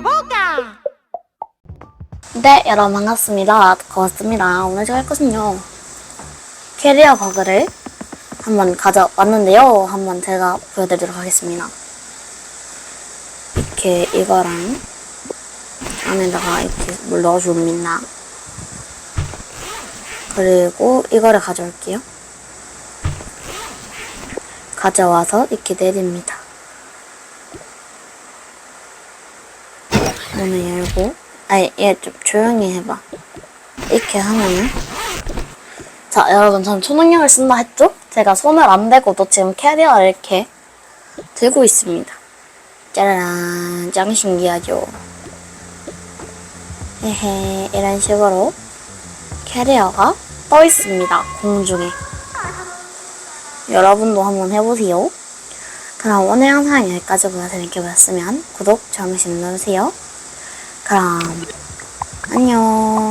Boca. 네, 여러분 반갑습니다. 고맙습니다. 오늘 제가 할 것은요. 캐리어 버그를 한번 가져왔는데요. 한번 제가 보여드리도록 하겠습니다. 이렇게 이거랑 안에다가 이렇게 물 넣어줍니다. 그리고 이거를 가져올게요. 가져와서 이렇게 내립니다. 문을 열고 아니 얘좀 조용히 해봐. 이렇게 하면은. 자 여러분 전 초능력을 쓴다 했죠? 제가 손을 안 대고도 지금 캐리어를 이렇게 들고 있습니다. 짜라란 짱 신기하죠 헤헤 이런 식으로 캐리어가 떠 있습니다 공중에. 여러분도 한번 해보세요. 그럼 오늘 영상 여기까지 보여 재밌게 보셨으면 구독, 좋아요, 눌러주세요 그럼 안녕.